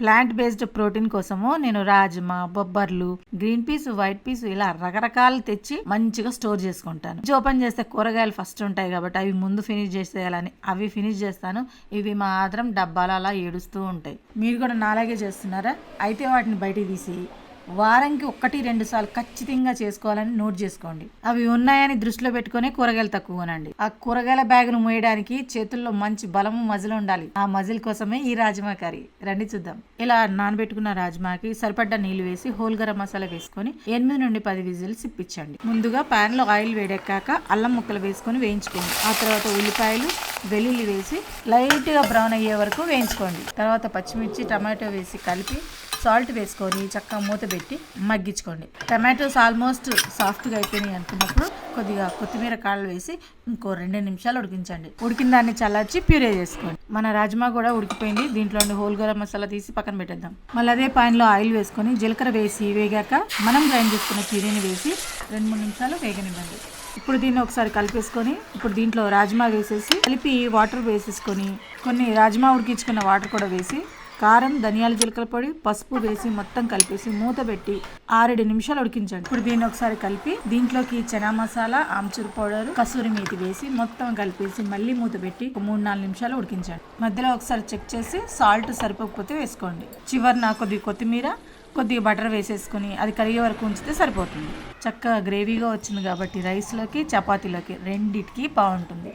Plant based protein కోసము నేను రాజ్మా బొబ్బర్లు గ్రీన్ పీస్ వైట్ పీస్ ఇలా రకరకాలు తెచ్చి మంచిగా స్టోర్ చేసుకుంటాను. ఫ్రిడ్జ్ ఓపెన్ చేస్తే కూరగాయలు ఫస్ట్ ఉంటాయి కాబట్టి అవి ముందు ఫినిష్ చేసేయాలని అవి ఫినిష్ చేస్తాను. ఇవి మాత్రం డబ్బాలు అలా ఏడుస్తూ ఉంటాయి. మీరు కూడా నాలాగే చేస్తున్నారా? అయితే వాటిని బయటికి తీసి వారానికి ఒకటి రెండు సార్లు ఖచ్చితంగా చేసుకోవాలని నోట్ చేసుకోండి. అవి ఉన్నాయని దృష్టిలో పెట్టుకుని కూరగాయలు తక్కువ కొనండి ఆ కూరగాయల బ్యాగును మోయడానికి చేతుల్లో మంచి బలము మజిల్ ఉండాలి. ఆ మజిల్ కోసమే ఈ రాజ్మా కర్రీ. రండి చూద్దాం. ఇలా నానబెట్టుకున్న రాజ్మాకి సరిపడ్డ నీళ్ళు వేసి హోల్ గరం మసాలా వేసుకొని ఎనిమిది నుండి పది విజిల్స్ ఇప్పించండి. ముందుగా ప్యాన్లో ఆయిల్ వేడెక్కాక అల్లం ముక్కలు వేసుకొని వేయించుకోండి. ఆ తర్వాత ఉల్లిపాయలు వెల్లుల్లి వేసి లైట్గా బ్రౌన్ అయ్యే వరకు వేయించుకోండి. తర్వాత పచ్చిమిర్చి టమాటో వేసి కలిపి సాల్ట్ వేసుకొని చక్కగా మూత పెట్టి మగ్గించుకోండి. టమాటోస్ ఆల్మోస్ట్ సాఫ్ట్గా అయిపోయినాయి అనుకున్నప్పుడు కొద్దిగా కొత్తిమీర కాళ్ళు వేసి ఇంకో రెండు నిమిషాలు ఉడికించండి. ఉడికిన దాన్ని చల్లార్చి ప్యూరే చేసుకోండి. మన రాజ్మా కూడా ఉడికిపోయింది. దీంట్లో హోల్ గరం మసాలా తీసి పక్కన పెట్టేద్దాం. మళ్ళీ అదే పాన్లో ఆయిల్ వేసుకొని జీలకర్ర వేసి వేగాక మనం గ్రైండ్ చేసుకున్న ప్యూరీని వేసి రెండు మూడు నిమిషాలు వేగనివ్వండి. ఇప్పుడు దీన్ని ఒకసారి కలిపేసుకొని ఇప్పుడు దీంట్లో రాజ్మా వేసేసి కలిపి వాటర్ వేసేసుకొని కొన్ని రాజ్మా ఉడికించుకున్న వాటర్ కూడా వేసి కారం ధనియాల జీలకర్ర పొడి పసుపు వేసి మొత్తం కలిపేసి మూత పెట్టి ఆరేడు నిమిషాలు ఉడికించండి. ఇప్పుడు దీన్ని ఒకసారి కలిపి దీంట్లోకి చనా మసాలా ఆమ్చూర్ పౌడర్ కసూరి మేతి వేసి మొత్తం కలిపేసి మళ్ళీ మూత పెట్టి ఒక మూడు నాలుగు నిమిషాలు ఉడికించండి. మధ్యలో ఒకసారి చెక్ చేసి సాల్ట్ సరిపోకపోతే వేసుకోండి. చివరిన కొద్దిగా కొత్తిమీర కొద్దిగా బటర్ వేసేసుకుని అది కరిగే వరకు ఉంచితే సరిపోతుంది. చక్కగా గ్రేవీగా వచ్చింది కాబట్టి రైస్లోకి చపాతీలోకి రెండిటికి బాగుంటుంది.